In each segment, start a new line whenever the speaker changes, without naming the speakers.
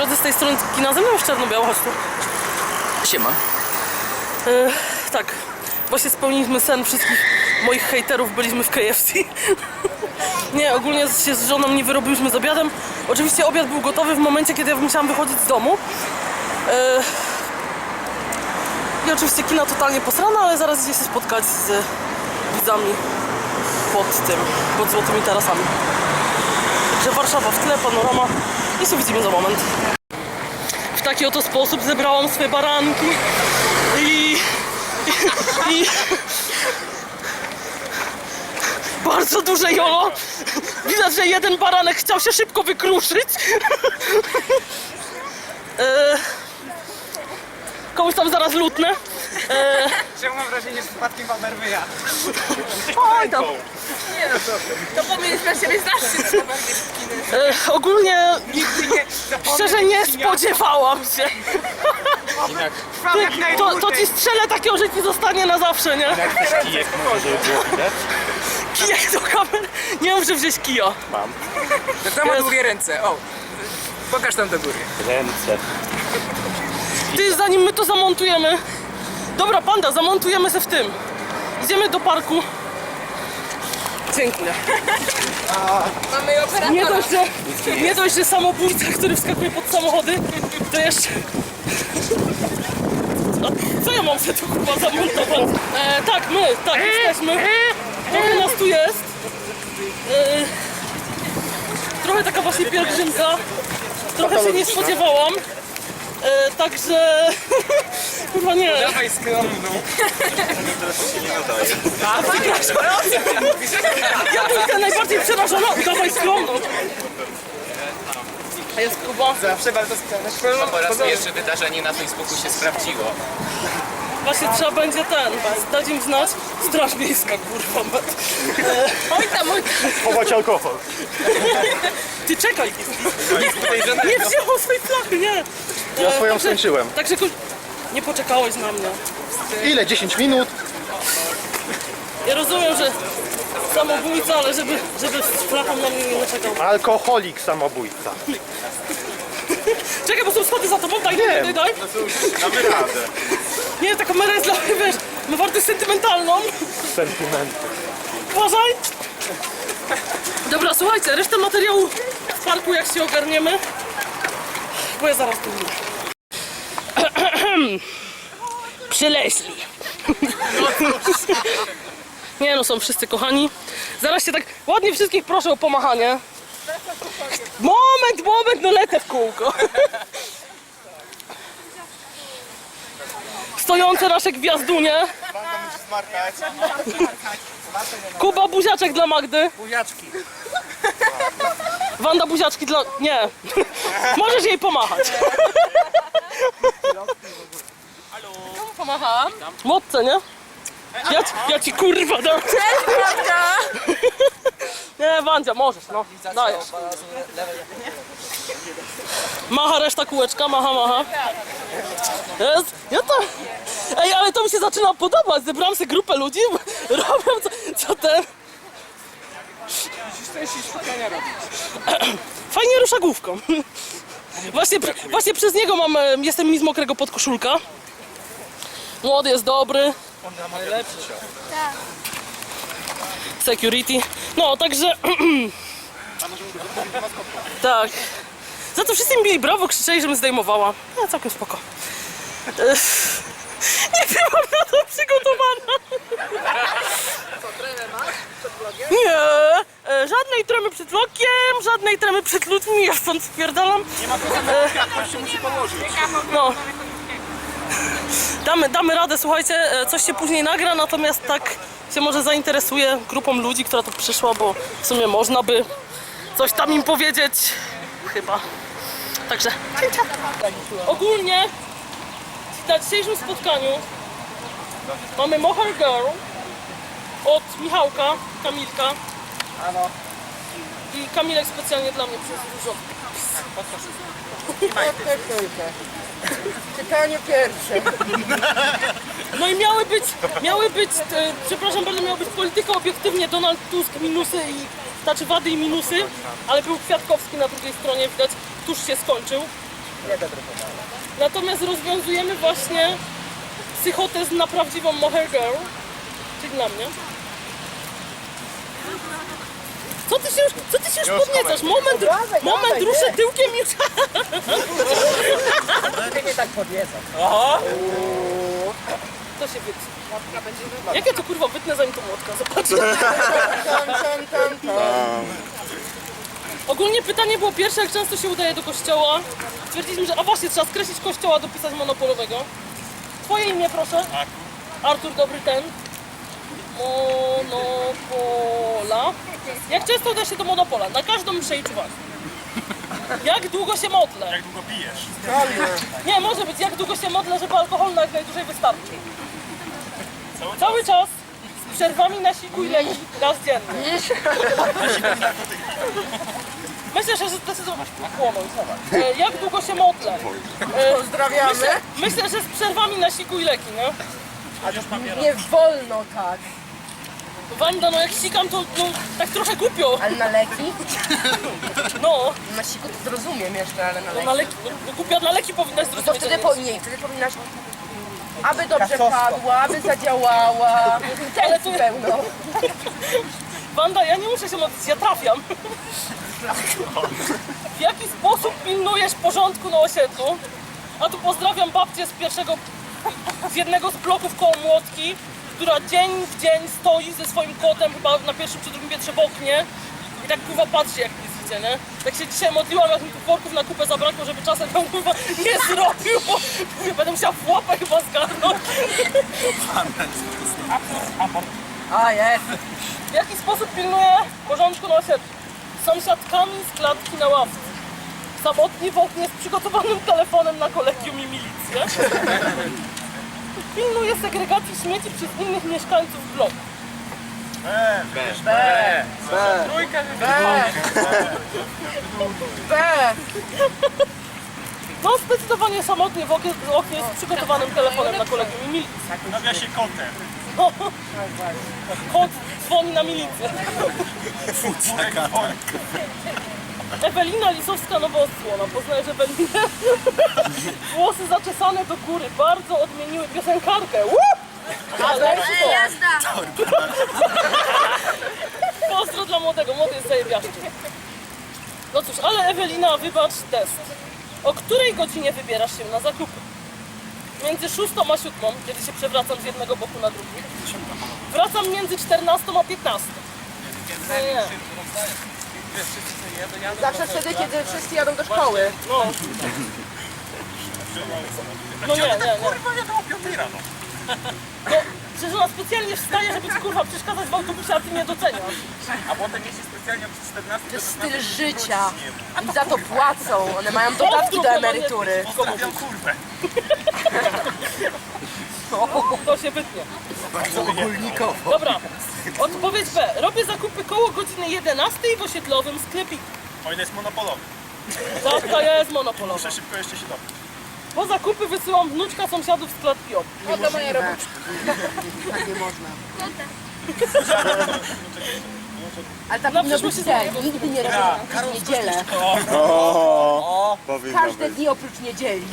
Drodzy z tej strony kina ze mną w czarno-biało, chodź tu.
Siema.
E, tak, właśnie spełniliśmy sen wszystkich moich hejterów, byliśmy w KFC. nie, ogólnie się z żoną nie wyrobiliśmy z obiadem. Oczywiście obiad był gotowy w momencie, kiedy ja musiałam wychodzić z domu. E, I oczywiście kina totalnie posrana, ale zaraz idzie się spotkać z widzami pod tym, pod złotymi tarasami. Także Warszawa w tle, panorama i się widzimy za moment. W taki oto sposób zebrałam swoje baranki i, i, i bardzo duże jolo. Widać, że jeden baranek chciał się szybko wykruszyć. E, komuś tam zaraz lutnę. E,
Czemu mam wrażenie, że przypadkiem Walmer wyjadł?
oj tam.
To powinieneś na siebie zaszczyt
E, ogólnie
Nigdy nie zapomnę.
szczerze nie spodziewałam się.
Trwam jak
To, to ci strzelę takiego, że ci zostanie na zawsze, nie?
Kijek może, żeby było widać?
Kijek do kamery. Nie że wziąć kija.
To kto ma
Jest.
długie ręce? O, pokaż tam do góry.
Ręce.
Ty, zanim my to zamontujemy. Dobra, panda, zamontujemy se w tym. Idziemy do parku. Dziękuję.
Mamy operatora.
Nie dość, że, nie dość, że samobójca, który wskakuje pod samochody, to jeszcze... A Co ja mam sobie tu chyba zamontować? E, tak, my, tak, jesteśmy. Trochę nas tu jest. E, trochę taka właśnie pielgrzymka. Trochę się nie spodziewałam. E, także... Chyba nie.
Dawaj skromną.
Ja byłem najbardziej przerażona. Dawaj skromną. A jest Kuba.
Zawsze bardzo skromna.
Po raz pierwszy wydarzenie na Facebooku się sprawdziło.
Właśnie trzeba będzie ten, dać im znać. Straż miejska, kurwa. E,
Oj tam, oj tam.
Chować alkohol.
ty czekaj. Nie wzięło swojej flachy, nie.
Ja
E,
swoją
także-
skończyłem.
Także ku- nie poczekałeś na mnie.
Ile? 10 minut?
Ja rozumiem, że samobójca, ale żeby, żeby z flachą na mnie nie czekał.
Alkoholik samobójca.
Czekaj, bo są schody za tobą, daj, daj, daj, daj.
Damy radę.
Nie, ta kamera jest dla mnie, wiesz, ma wartość sentymentalną.
Sentymenty.
Uważaj! Dobra, słuchajcie, resztę materiału w parku jak się ogarniemy. Bo ja zaraz tu będę. Przyleśli. Nie no, są wszyscy kochani. Zaraz się tak ładnie wszystkich proszę o pomachanie. Moment, moment, no lecę w kółko. Stojące nasze gwiazdunie. Kuba buziaczek dla Magdy.
Buziaczki.
Wanda buziaczki dla... Nie. Możesz jej pomachać.
Pomachałam.
Mocce, nie? Ja, ci- ja ci kurwa dam.
Cześć, prawda?
Nie, Wandzia, możesz, no. Dajesz. Macha reszta kółeczka, macha, macha. Jest. Ja to... Ej, ale to mi się zaczyna podobać. Zebrałam sobie grupę ludzi, robią co, co ten... Fajnie rusza główką. Właśnie, właśnie przez niego mam, e, jestem mi z mokrego podkoszulka. Młody jest dobry. Security. No, także... tak. Za to wszyscy mi bili brawo, krzyczeli, żebym zdejmowała. No, całkiem spoko. Nie byłam na to przygotowana. Nie, e, żadnej tremy przed lokiem, żadnej tremy przed ludźmi, ja stąd spierdalam.
Ktoś się musi położyć.
No. Damy, damy radę, słuchajcie, e, coś się później nagra, natomiast tak się może zainteresuje grupą ludzi, która tu przyszła, bo w sumie można by coś tam im powiedzieć. Chyba. Także. Ogólnie na dzisiejszym spotkaniu mamy Mohair Girl od Michałka, Kamilka. I Kamilek specjalnie dla mnie przyniósł dużo.
Pytanie pierwsze.
No i miały być, miały być, e, przepraszam bardzo, miały być polityka obiektywnie Donald Tusk minusy i, znaczy wady i minusy, ale był Kwiatkowski na drugiej stronie, widać, tuż się skończył. Natomiast rozwiązujemy właśnie psychotest na prawdziwą Mohair Girl, czyli na mnie. Co ty się już, co ty się już podniecasz? Moment,
Dawaj,
moment,
dawaj,
ruszę
nie.
tyłkiem.
Ty mnie tak podniecasz.
To się wytnie. Jak ja to kurwa wytnę zanim to młotka? Zobaczcie.
Tam, tam, tam, tam.
Ogólnie pytanie było pierwsze, jak często się udaje do kościoła. Stwierdziliśmy, że a właśnie trzeba skreślić kościoła, dopisać monopolowego. Twoje imię proszę. Artur Dobry ten. Monopola. Jak często uda się do monopola? Na każdą mszę i czuwanie. Jak długo się modlę?
Jak długo pijesz?
Nie, może być jak długo się modlę, żeby alkohol na jak najdłużej wystarczył. Cały czas. Z przerwami na siku i leki raz dziennie. Myślę, że zdecydowanie płonął. E, Jak długo się modlę? E,
Pozdrawiamy.
Myślę, myślę, że z przerwami na siku i leki, nie?
Nie wolno tak.
Wanda, no jak sikam, to no, tak trochę głupio.
Ale na leki?
No,
Na siku to zrozumiem jeszcze, ale na
no
leki.
na leki, no, głupia na leki powinnaś
To
zrozumieć.
wtedy,
że
po,
nie
wtedy powinnaś... Aby dobrze padła, aby zadziałała. Intencji pełno.
Wanda, ja nie muszę się modlić, ja trafiam. W jaki sposób pilnujesz porządku na osiedlu? A tu pozdrawiam babcię z pierwszego, z jednego z bloków koło Młotki, która dzień w dzień stoi ze swoim kotem chyba na pierwszym czy drugim piętrze w oknie i tak kurwa patrzy jak nic widzę, nie? Tak się dzisiaj modliłam, jak mi tu worków na kupę zabrakło, żeby czasem tam kurwa nie zrobił, bo mówię, będę musiała w łapę chyba zgarnąć.
A, jest.
W jaki sposób pilnuje porządku na osiedlu? Sąsiadkami z klatki na ławce. Samotni w oknie z przygotowanym telefonem na kolegium i milicję. Pilnuje segregacji śmieci przez innych mieszkańców bloku.
B. B.
No zdecydowanie samotnie w oknie, w oknie z przygotowanym telefonem na kolegium i milicję.
Nawia się kotem.
Kot dzwoni na milicję. Ewelina Lisowska-Nowoosłona. Poznajesz Ewelinę? Włosy zaczesane do góry. Bardzo odmieniły piosenkarkę. Woo! Ale
Jazda!
Pozdro dla młodego. Młody jest zajebiaszczy. No cóż, ale Ewelina, wybacz test. O której godzinie wybierasz się na zakupy? Między 6 a 7, kiedy się przewracam z jednego boku na drugi. Wracam między 14 a 15. Nie, nie.
Zawsze wtedy, kiedy wszyscy jadą do szkoły.
No. No nie, nie, nie.
Kurwa, wiadomo, piątej rano.
No, przecież ona specjalnie wstaje, żeby ci kurwa przeszkadzać w autobusie, a ty nie doceniasz.
A potem jeździ specjalnie od 14
To jest styl życia. I za to płacą. One mają dodatki do emerytury.
Zostawiam kurwę.
To się wytnie. Dobra, odpowiedź B. Robię zakupy koło godziny 11 w osiedlowym sklepiku.
O ile jest monopolowy.
Zapka jest monopolowa.
Muszę szybko jeszcze się dowiedzieć.
Po zakupy wysyłam wnuczka sąsiadów z klatki op.
Oto moja robota.
Ale tak
Na
powinno
przyszłość
być
się zrobię.
Nigdy nie robię w niedzielę. Każde dni oprócz niedzieli.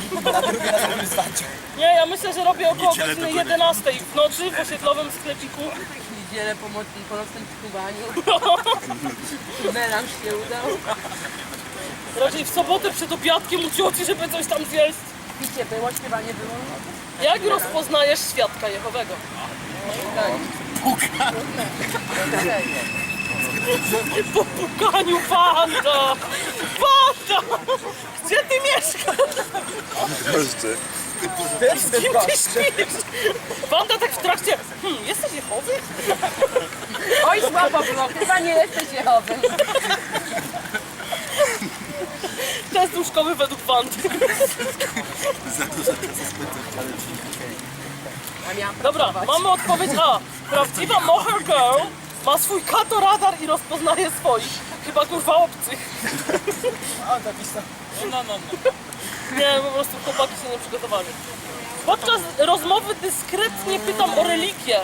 Nie, ja myślę, że robię około godziny 11 w nocy w osiedlowym sklepiku.
Niedzielę po, mo- po nocnym czuwaniu. Melanż się udał.
Raczej w sobotę przed obiadkiem u cioci, żeby coś tam zjeść.
Picie było, śpiewanie było.
Jak rozpoznajesz świadka Jehowego? Po pukaniu Wanda! Wanda! Gdzie ty mieszkasz? Z kim ty śpisz? Wanda tak w trakcie, hmm, jesteś Jehowy?
Oj, słabo było, chyba nie jesteś Jehowy.
Test łóżkowy według Wandy.
A miałam
Dobra, mamy odpowiedź A. Prawdziwa Moher Girl ma swój katoradar i rozpoznaje swoich. Chyba kurwa obcych. No, no, no. Nie, po prostu chłopaki się nie przygotowali. Podczas rozmowy dyskretnie pytam o religię.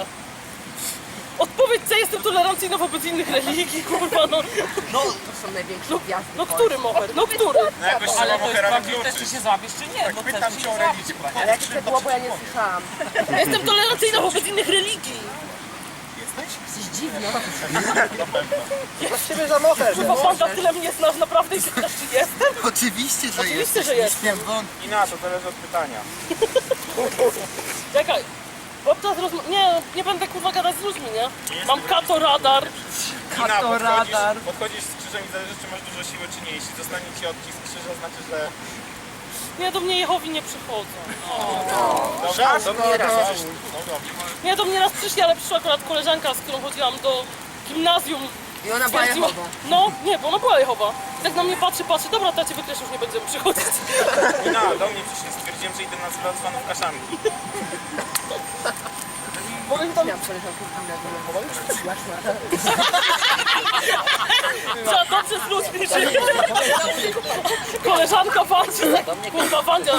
Odpowiedź C, jestem tolerancyjna wobec innych religii, kurwa, no.
To są największe gwiazdy.
No który moher, no który?
No jakoś
Ale to jest prawdziwe, czy
wykluczyć.
się złapiesz, czy nie? No
Pytam cię o
się
religię.
Ale jakie to było, bo ja nie słyszałam.
Ja jestem tolerancyjna wobec innych religii.
Dziwna.
Właściwie za moher.
Chyba Wanda, tyle mnie znasz naprawdę i się pytasz, czy jestem?
Oczywiście, że
Oczywiście, że jest.
Nie wątpię.
I na to zależy od pytania.
Czekaj. Bo teraz rozma- nie, nie będę kurwa gadać z ludźmi, nie? Mam kato radar.
Ina, podchodzisz, podchodzisz z krzyżem i zależy czy masz dużo siły czy nie. Jeśli zostanie ci odcisk krzyża, znaczy, że...
Nie, do mnie Jehowi nie przychodzą.
Dobra, dobra, dobra. No.
Nie, do mnie raz przyszli, ale przyszła akurat koleżanka, z którą chodziłam do gimnazjum.
I ona była
Stwierdziła-
Jehową.
No, nie, bo ona była Jehowa. Tak na mnie patrzy, patrzy, dobra, tacie wykreś już nie będziemy przychodzić.
Ina, do mnie przyszli, stwierdziłem, że idę na zlot fanów kaszanki.
Powiem tam,
Miałam koleżankę w gimnazjum.
Trzeba dobrze z ludźmi żyć. Koleżanka Wandzia, kurwa Wandzia,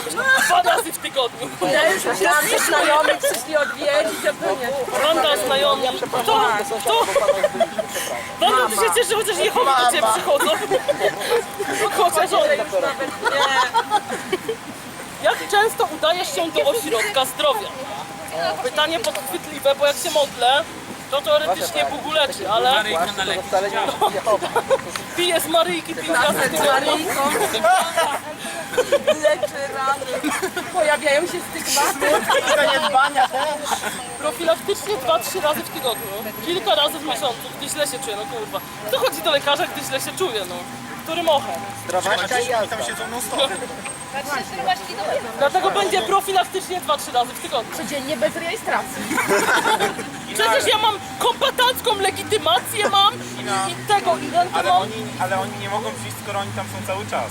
dwa razy w tygodniu.
Ja już myślałam, że znajomi przyszli odwiedzić, a.
Wanda znajomi. To, to. Wanda, ty się cieszy, że chociaż Jehowi do ciebie przychodzą. Chociaż oni. Jak często udajesz się do ośrodka zdrowia? Pytanie podchwytliwe, bo jak się modlę, to teoretycznie Bóg leczy, ale
Maryjka na
Jehowa.
piję z Maryjki w
Z. Maryjką. Leczy rany. Pojawiają się stygmaty.
Zaniedbania też.
Profilaktycznie dwa, trzy razy w tygodniu. Kilka razy w miesiącu, gdy źle się czuję, no kurwa. Kto chodzi do lekarza, gdy źle się czuje, no? Który mocher?
Zdrowaśka i jazda.
tam siedzą non stop.
Dlatego będzie profilaktycznie dwa, trzy razy w tygodniu.
Codziennie bez rejestracji.
Przecież ja mam kompetancką legitymację mam i tego, i rentę
Ale
mam.
oni, ale oni nie mogą przyjść, skoro oni tam są cały czas.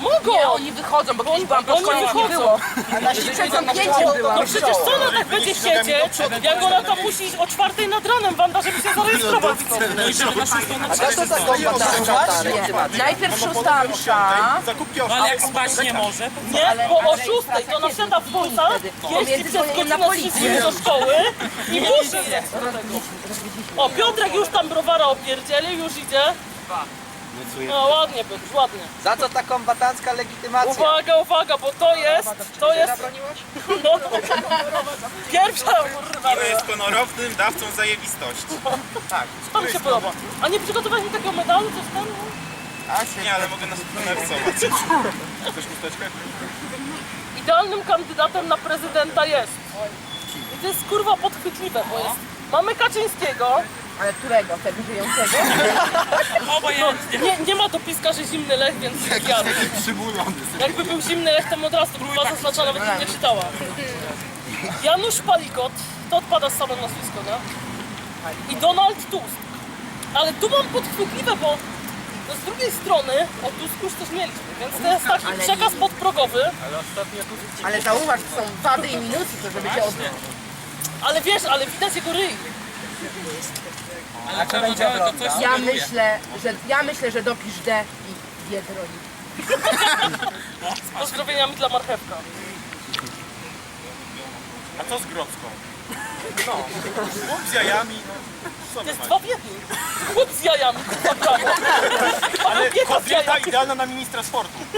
Mogą!
Nie, oni wychodzą, bo kiedyś byłam po
Oni
szkole, ich nie
wychodzą.
było.
A na.
No przecież co ona tak będzie siedzieć, jak ona tam musi iść o czwartej nad ranem, Wanda, żeby się zarejestrować.
No i żeby na szóstą na
A to?
Najpierw szósta msza.
No ale jak spać nie może, to
Nie, bo o szóstej to ona wsiada w busa, jeździ przez godzinę z wszystkimi do szkoły i musi jeść do tego. O, Piotrek już tam browara opierdzieli, już idzie. No ładnie, Piotr, ładnie.
Za co ta kombatancka legitymacja?
Uwaga, uwaga, bo to jest, to jest,
Zabroniłaś?
no, pierwsza kurwa,
Ina jest honorownym dawcą zajebistości. Tak.
to mi się podoba. A nie przygotowałeś mi takiego medalu, coś tam?
Nie, ale mogę nas to narysować. Chcesz chusteczkę?
Idealnym kandydatem na prezydenta jest. I to jest kurwa podchwytliwe, bo jest, mamy Kaczyńskiego,
Ale którego? Tego żyjącego?
obojętnie.
nie, nie ma dopiska, że zimny lech, więc ja. Jakby był zimny lech, to od razu była zaznaczona, nawet bym nie czytała. Janusz Palikot, to odpada z samym nazwisko, nie? I Donald Tusk. Ale tu mam podchwytliwe, bo no z drugiej strony o Tusku już coś mieliśmy, więc to jest taki
Ale
przekaz podprogowy.
Ale zauważ, to są wady i minusy, to żeby cię odwrócić.
Ale wiesz, ale widać jego ryj.
Ale czerwone to coś
Ja
sugeruje.
myślę, że, ja myślę, że dopisz D i Biedroń.
Z pozdrowieniami dla marchewka.
A co z Grodzką? No. Chłop z jajami. Co
To jest dwa w jednym. Chłop z jajami, kurwa, brawo.
Ale
Kobieta
idealna na ministra sportu.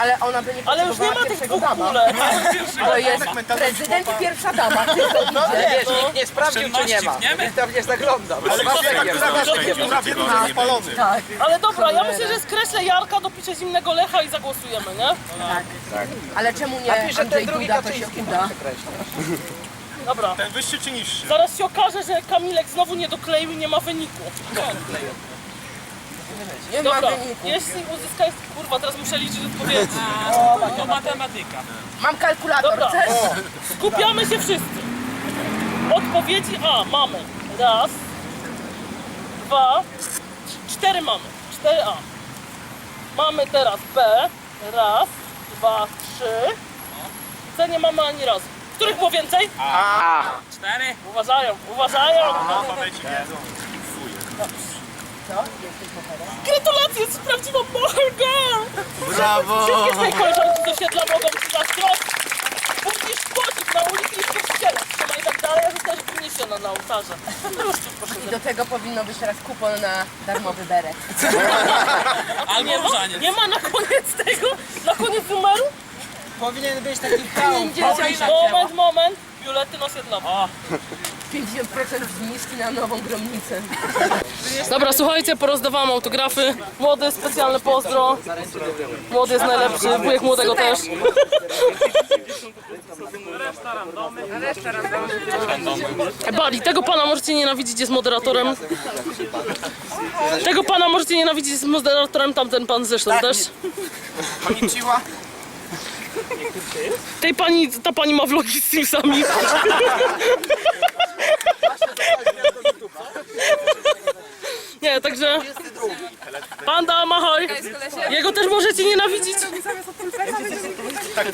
Ale ona by nie
Ale już nie ma tych dwóch ogóle.
To jest
Tak
prezydent i
chłopa.
pierwsza dama. Ty to
No
widzisz.
wiesz, nikt nie sprawdził czy nie ma. Nikt tam nie zaglądał.
Ale wie, że jest spalony.
Tak,
Ale dobra, ja myślę, że skreślę Jarka, dopiszę zimnego Lecha i zagłosujemy, nie?
tak. Ale czemu nie
Napisz, że
Andrzej
ten drugi
Duda, to się
Kaczyński
uda.
Dobra.
Ten wyższy czy niższy?
Zaraz się okaże, że Kamilek znowu nie dokleił i nie ma wyniku.
Nie ma
Dobra,
wyniku.
jeśli uzyskałeś... Kurwa, teraz muszę liczyć odpowiedzi.
To matematyka.
Mam kalkulator,
Dobra.
chcesz?
Skupiamy się wszyscy. Odpowiedzi A mamy. Raz, dwa, cztery mamy. Cztery A. Mamy teraz B. Raz, dwa, trzy. C nie mamy ani razu. Których było więcej?
Cztery.
Uważają, uważają.
Alfabeci wiedzą.
Gratulacje, sprawdziłam Moher Girl!
Brawo!
Wszystkie twoje koleżanki z osiedla mogą ci zazdrościć. Pójdziesz płacić na ulicy i w kościele. Trzymaj tak ale ja zostałem przyniesiona na ołtarze. Proszę.
I do tego powinno być teraz kupon na darmowy beret.
Albo różaniec.
Nie ma na koniec tego? Na koniec numeru?
Powinien być taki hełm.
Moment, moment. Biuletyn osiedlowy.
50% zniżki na nową gromnicę.
Dobra, słuchajcie, porozdawałam autografy. Młody, specjalne pozdro. Młody jest najlepszy, wujek młodego też. Bali, tego pana możecie nienawidzić, jest moderatorem. Tego pana możecie nienawidzić, jest moderatorem, tamten pan zresztą też.
Konnichiwa.
Tej pani, ta pani ma vlogi z Simsami. Nie, także... Panda, mahoj! Jego też możecie nienawidzić.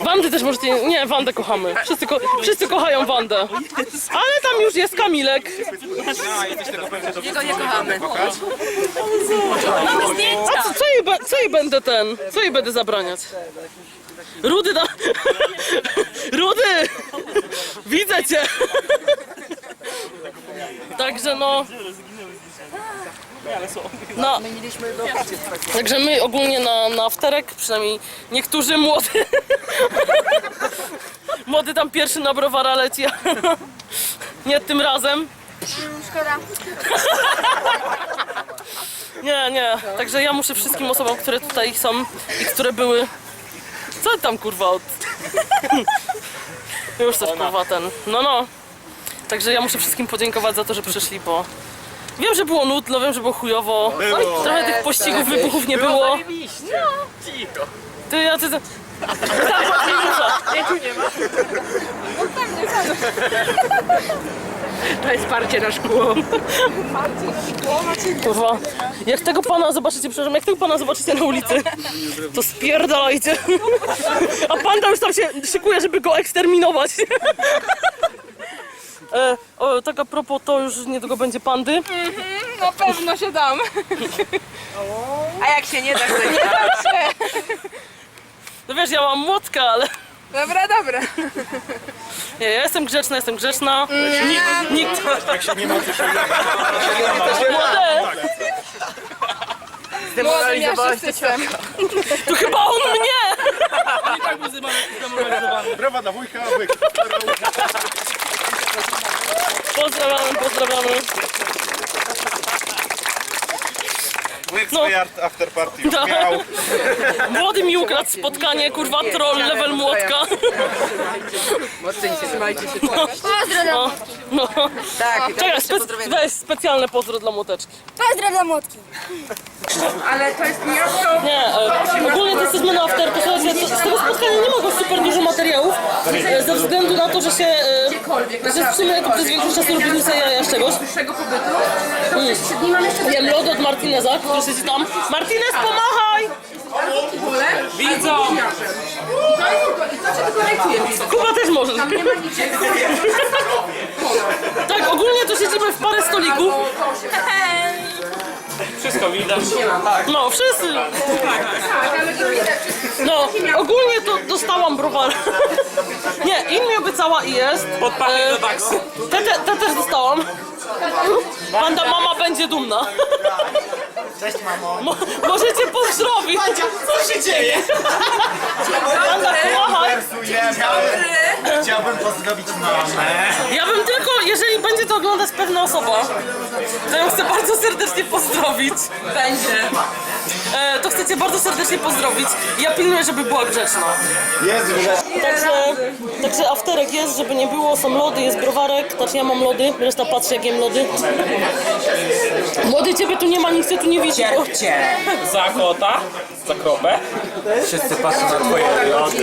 Wandy też możecie... Nie, Wandę kochamy. Wszyscy, ko... Wszyscy kochają Wandę. Ale tam już jest Kamilek.
Jego nie kochamy.
A co, co, jej, be- co jej będę ten? Co jej będę zabraniać? Rudy da... Rudy! Widzę cię! Także no... No, także my ogólnie na, na wterek, przynajmniej niektórzy młody. Młody tam pierwszy na browara leci. Nie tym razem.
Szkoda.
Nie, nie. Także ja muszę wszystkim osobom, które tutaj są i które były. Co tam kurwa od. Już coś kurwa ten. No no. Także ja muszę wszystkim podziękować za to, że przyszli, bo. Wiem, że było nudno, wiem, że było chujowo. Trochę tych pościgów, wybuchów nie było. Ty, ja ty. Tam pod minusza.
To jest parcie na szkło.
Kurwa. Jak tego pana zobaczycie, przepraszam, jak tego pana zobaczycie na ulicy, to spierdalajcie. A panda już tam się szykuje, żeby go eksterminować. E, o, tak a propos, to już niedługo będzie pandy.
Na pewno się dam.
A jak się nie da, to nie
No wiesz, ja mam młotka, ale
Dobra, dobra.
nie, ja jestem grzeczna, jestem grzeczna. Nikt, nikt...
Jak się nie ma, to się
Młode,
Młodym ja się system.
to chyba on mnie!
I tak był zdemoralizowany.
Brawa dla wujka, wujek.
Pozdrawiamy, pozdrawiamy.
Wujek
No.
after party już
Tak.
miał.
Młody mi ukradł spotkanie, kurwa, troll, level młotka.
Trzymajcie się.
No, no.
Tak,
Czekaj, spe weź specjalne pozdro dla młoteczki.
Pozdro dla młotki.
Ale to jest miasto.
Nie, e, ogólnie to jesteśmy na. Słuchajcie, to, z tego super dużo materiałów, e, ze względu na to, że się... E, że w sumie jako przez większość czasu sobie jaja z czegoś.
dłuższego pobytu. To przez trzy dni mam jeszcze
Jem lody od Martineza, który siedzi tam. Martinez, pomachaj!
Widzą!
I to jest tylko, i to cię tylko lajkuje.
Kuba też może.
Tam nie ma niczego.
Tak, ogólnie to siedzimy w parę stolików.
Wszystko widać.
No, wszyscy.
Tak, ale to widać.
No, ogólnie to dostałam browar. Nie, im mi obiecała i jest.
Pod pachę do taksu.
Te, te, te też dostałam. Panda mama będzie dumna.
Cześć mamo.
Mo, możecie pozdrowić.
Co się dzieje?
Panda, pomachaj.
Chciałbym pozdrowić mamę.
Ja bym tylko, jeżeli będzie to oglądać pewna osoba, to ją chcę bardzo serdecznie pozdrowić. Będzie. E, to chcecie bardzo serdecznie pozdrowić. Ja pilnuję, żeby była grzeczna.
Jest grzeczny.
Także, także afterek jest, żeby nie było, są lody, jest browarek, znaczy ja mam lody, reszta patrzy jak jem lody. Młody ciebie tu nie ma, nikt cię tu nie widzi, bo...
Za kota, za kropę.
Wszyscy patrzą na twoje lody.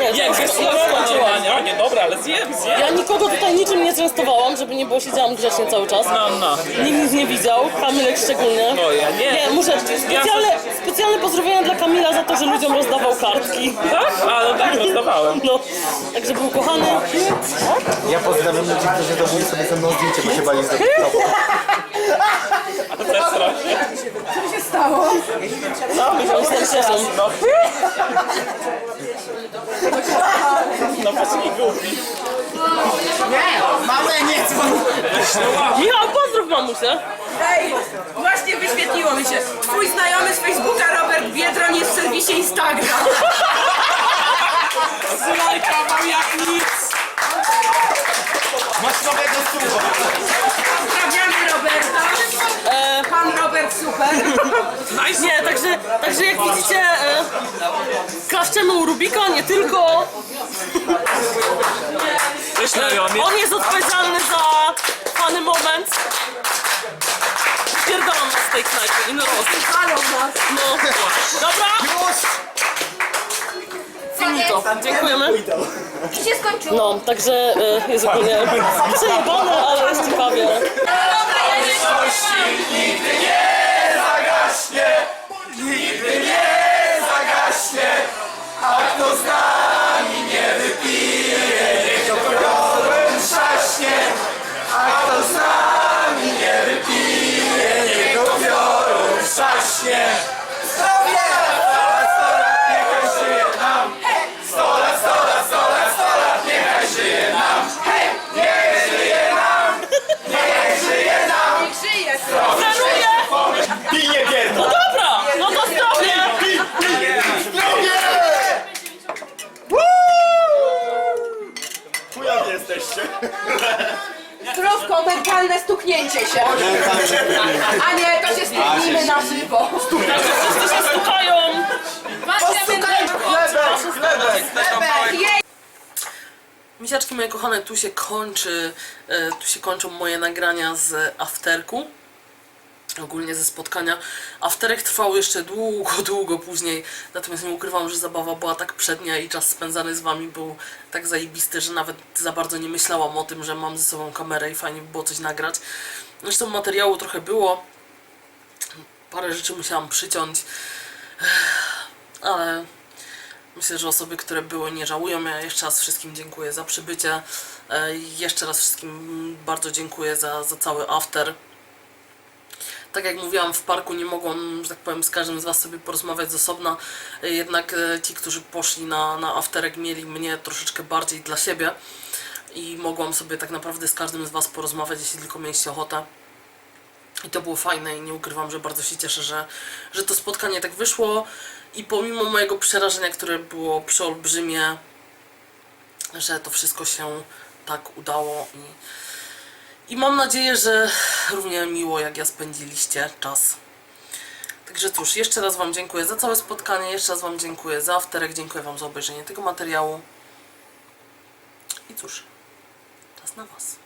Nie,
Nie,
to
bez
jest ja skończyłam.
nie, nie, dobra, ale zjem, zjem.
Ja nikogo tutaj niczym nie częstowałam, żeby nie było, siedziałam grzecznie cały czas.
No, no.
Nikt nic nie widział, Kamilek szczególnie.
No, ja nie.
Nie, muszę, specjalne, specjalne pozdrowienia dla Kamila za to, że ludziom rozdawał kartki.
Tak? A, no tak, rozdawałem.
No, także był kochany.
Ja pozdrawiam ludzi, którzy robili sobie ze mną zdjęcie, bo się bali zrobić to.
A to jest rośnie.
Oni się cieszą.
No, no po co mi głupi?
Nie, mamę nie dzwoń.
Michał, pozdrów mamusię.
Ej, właśnie wyświetliło mi się. Twój znajomy z Facebooka Robert Biedroń jest w serwisie Instagram.
Zlajka mam jak nic!
Masz nowego suba.
Pozdrawiamy Roberta. Pan Robert super.
Nie, także, także jak widzicie, e, klaszczemy u Rubika, nie tylko.
Myślę, on jest...
Odpowiedzialny za fany moment. Pierdolam nas z tej knajpy i roz.
Halo nas.
No. Dobra,
Już!
Finito. Dziękujemy.
I się skończyło.
No, także e, jest ogólnie przejebane, ale jest ciekawie.
Zagaśnie! Nigdy nie zagaśnie! A kto z nami nie wypije, niech dopiorem trzaśnie! A kto z nami nie wypije, niech dopiorem trzaśnie!
Mentalne stuknięcie się. A nie, to się stuknijmy na żywo.
Wszyscy się stukają.
Chlebek! Chlebek!
Jej.
Misiaczki moje kochane, tu się kończy, e, tu się kończą moje nagrania z afterku. Ogólnie ze spotkania. Afterek trwał jeszcze długo, długo później. Natomiast nie ukrywam, że zabawa była tak przednia i czas spędzany z wami był tak zajebisty, że nawet za bardzo nie myślałam o tym, że mam ze sobą kamerę i fajnie by było coś nagrać. Zresztą materiału trochę było. Parę rzeczy musiałam przyciąć. Ale Myślę, że osoby, które były, nie żałują. Ja jeszcze raz wszystkim dziękuję za przybycie. E, Jeszcze raz wszystkim bardzo dziękuję za, za cały after. Tak jak mówiłam, w parku nie mogłam, że tak powiem, z każdym z Was sobie porozmawiać z osobna. Jednak e, ci, którzy poszli na, na afterek, mieli mnie troszeczkę bardziej dla siebie. I mogłam sobie tak naprawdę z każdym z Was porozmawiać, jeśli tylko mieliście ochotę. I to było fajne i nie ukrywam, że bardzo się cieszę, że, że to spotkanie tak wyszło. I pomimo mojego przerażenia, które było przeolbrzymie, że to wszystko się tak udało. I, i mam nadzieję, że równie miło jak ja spędziliście czas. Także cóż, jeszcze raz Wam dziękuję za całe spotkanie, jeszcze raz Wam dziękuję za afterek, dziękuję Wam za obejrzenie tego materiału. I cóż, czas na Was.